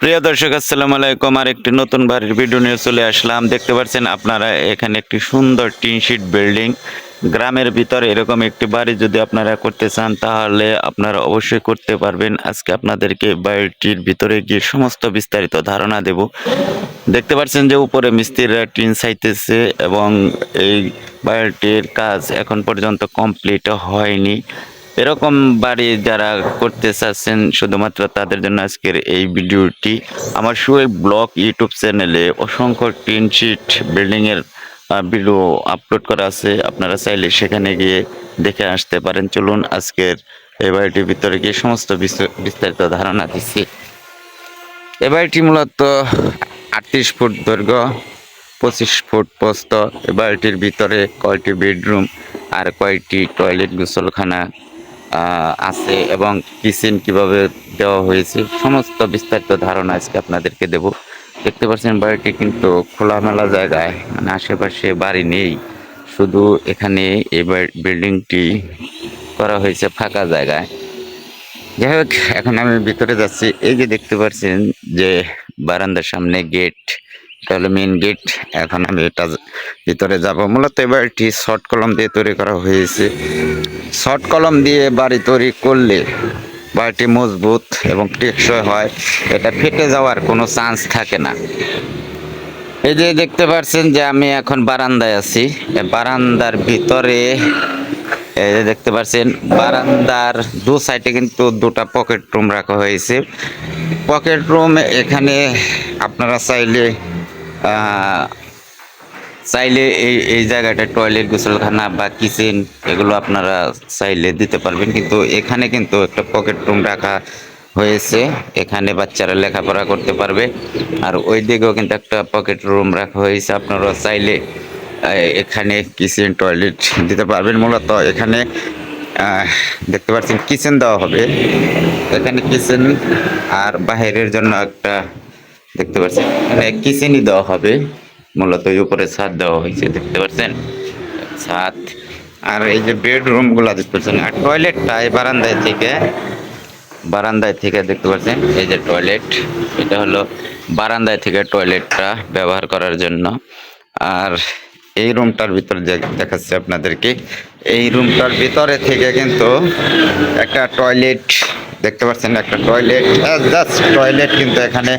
প্রিয় দর্শক, আসসালামু আলাইকুম। আর একটি নতুন বাড়ির ভিডিও নিয়ে চলে আসলাম। দেখতে পাচ্ছেন আপনারা এখানে একটি সুন্দর টিন শিট বিল্ডিং। গ্রামের ভিতরে এরকম একটি বাড়ি যদি আপনারা করতে চান, তাহলে আপনারা অবশ্যই করতে পারবেন। আজকে আপনাদেরকে বাড়িটির ভিতরে গিয়ে সমস্ত বিস্তারিত ধারণা দেব। দেখতে পাচ্ছেন যে উপরে মিস্ত্রিরা টিন চাইতেছে এবং এই বাড়িটির কাজ এখন পর্যন্ত কমপ্লিট হয়নি। এরকম বাড়ি যারা করতে চাচ্ছেন, শুধুমাত্র তাদের জন্য আজকের এই ভিডিওটি, আমার শুয়ে ব্লগ ইউটিউব চ্যানেলে অসংখ্য টিন শিট বিল্ডিংয়ের ভিডিও আপলোড করা আছে। আপনারা চাইলে সেখানে গিয়ে দেখে আসতে পারেন। চলুন আজকের এই বাড়িটির ভিতরে গিয়ে সমস্ত বিস্ত- বিস্তারিত ধারণা দিচ্ছি। এ বাড়িটি মূলত আটত্রিশ ফুট দৈর্ঘ্য, পঁচিশ ফুট প্রস্থ। এ বাড়িটির ভিতরে কয়টি বেডরুম আর কয়টি টয়লেট গোসলখানা আছে এবং কিচেন কীভাবে দেওয়া হয়েছে, সমস্ত বিস্তারিত ধারণা আজকে আপনাদেরকে দেব। দেখতে পাচ্ছেন বাড়িটি কিন্তু খোলামেলা জায়গায় মানে আশেপাশে বাড়ি নেই। শুধু এখানে এই বিল্ডিংটি করা হয়েছে ফাঁকা জায়গায়। যাই হোক, এখন আমি ভিতরে যাচ্ছি। এই যে দেখতে পাচ্ছেন যে বারান্দার সামনে গেট। এটা হলো মেন গেট এখন আমি এটা ভিতরে যাব। মূলত এবার এটি শর্ট কলম দিয়ে তৈরি করা হয়েছে। শর্ট কলম দিয়ে বাড়ি তৈরি করলে বাড়িটি মজবুত এবং টেকসই হয়। এটা ফেটে যাওয়ার কোনো চান্স থাকে না। এই যে দেখতে পাচ্ছেন যে আমি এখন বারান্দায় আছি। বারান্দার ভিতরে, এই যে দেখতে পাচ্ছেন বারান্দার দু সাইডে কিন্তু দুটা পকেট রুম রাখা হয়েছে। পকেট রুম এখানে আপনারা চাইলে চাইলে এই এই জায়গাটা টয়লেট গোসলখানা বা কিচেন এগুলো আপনারা চাইলে দিতে পারবেন। কিন্তু এখানে কিন্তু একটা পকেট রুম রাখা হয়েছে। এখানে বাচ্চারা লেখাপড়া করতে পারবে। আর ওই দিকেও কিন্তু একটা পকেট রুম রাখা হয়েছে। আপনারা চাইলে এখানে কিচেন টয়লেট দিতে পারবেন। মূলত এখানে দেখতে পাচ্ছেন কিচেন দেওয়া হবে। এখানে কিচেন আর বাইরের জন্য একটা দেখতে পাচ্ছেন? এখানে কিচেনই দেওয়া হবে? মূলত উপরে ছাদ দেওয়া হয়েছে, দেখতে পাচ্ছেন? ছাদ। আর এই যে বেডরুমগুলা দেখতে পাচ্ছেন, আর টয়লেটটা এই বারান্দায় থেকে বারান্দায় থেকে দেখতে পাচ্ছেন, এই যে টয়লেট এটা হলো বারান্দায় থেকে টয়লেটটা ব্যবহার করার জন্য। আর এই রুমটার ভিতরে দেখাচ্ছে আপনাদেরকে এই রুমটার ভিতরে থেকে কিন্তু একটা টয়লেট, দেখতে পাচ্ছেন একটা টয়লেট। জাস্ট টয়লেট কিন্তু এখানে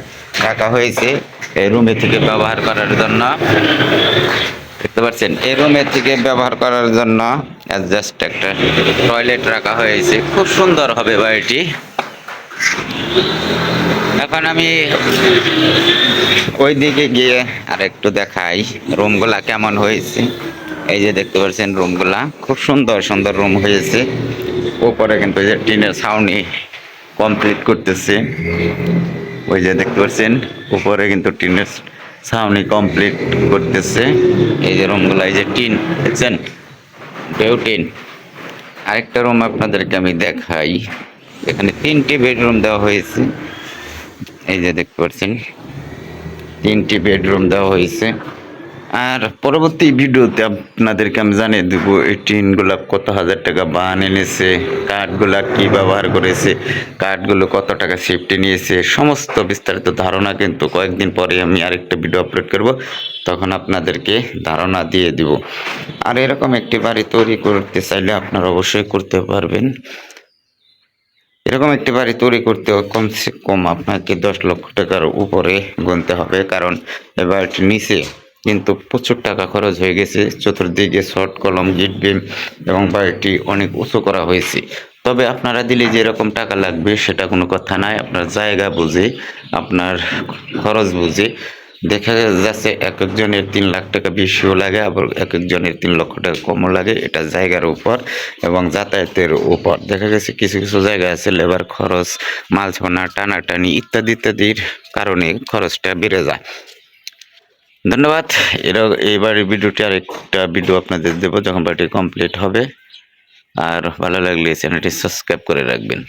রাখা হয়েছে এই রুমে থেকে ব্যবহার করার জন্য। দেখতে পাচ্ছেন, এই রুমে থেকে ব্যবহার করার জন্য জাস্ট একটা টয়লেট রাখা হয়েছে। খুব সুন্দর হবে বাড়িটি। এখন আমি ওই দিকে গিয়ে আর একটু দেখাই রুমগুলা কেমন হয়েছে। এই যে দেখতে পাচ্ছেন রুমগুলা, খুব সুন্দর সুন্দর রুম হয়েছে। উপরে কিন্তু এই যে টিনের ছাউনি কমপ্লিট করতেছে। ওই যে দেখতে পাচ্ছেন, উপরে কিন্তু টিনের ছাউনি কমপ্লিট করতেছে। এই যে রুমগুলা, এই যে টিন, দেখছেন? ডেউ টিন। আরেকটা রুম আপনাদেরকে আমি দেখাই। এখানে তিনটি বেডরুম দেওয়া হয়েছে। এই যে দেখতে পাচ্ছেন, তিনটি বেডরুম দেওয়া হয়েছে। আর পরবর্তী ভিডিওতে আপনাদেরকে আমি জানিয়ে দেবো, এই টিনগুলা কত হাজার টাকা বান এনেছে, কাঠগুলা কি ব্যবহার করেছে, কাঠগুলো কত টাকা সেফটি নিয়েছে, সমস্ত বিস্তারিত ধারণা কিন্তু কয়েকদিন পরে আমি আরেকটা ভিডিও আপলোড করব, তখন আপনাদেরকে ধারণা দিয়ে দিব। আর এরকম একটি বাড়ি তৈরি করতে চাইলে আপনারা অবশ্যই করতে পারবেন। এরকম একটি বাড়ি তৈরি করতে কমসে কম আপনাকে দশ লক্ষ টাকার উপরে গুনতে হবে, কারণ এ বাড়িটির নিচে কিন্তু প্রচুর টাকা খরচ হয়ে গেছে। চতুর্দিকে শর্ট কলম গিট বিম এবং বাড়িটি অনেক উঁচু করা হয়েছে। তবে আপনারা দিলে যে এরকম টাকা লাগবে সেটা কোনো কথা নয় আপনার জায়গা বুঝে, আপনার খরচ বুঝে। দেখা যাচ্ছে এক একজনের তিন লাখ টাকা বেশিও লাগে, আবার এক একজনের তিন লক্ষ টাকা কমও লাগে। এটা জায়গার উপর এবং যাতায়াতের উপর। দেখা গেছে কিছু কিছু জায়গা আছে লেবার খরচ মাল ছোনা টানাটানি ইত্যাদি, ইত্যাদির কারণে খরচটা বেড়ে যায়। ধন্যবাদ। এর এইবার ভিডিওটি আর একটা ভিডিও আপনাদের দেবো, যখন বাড়িটি কমপ্লিট হবে। আর ভালো লাগলে চ্যানেলটি সাবস্ক্রাইব করে রাখবেন।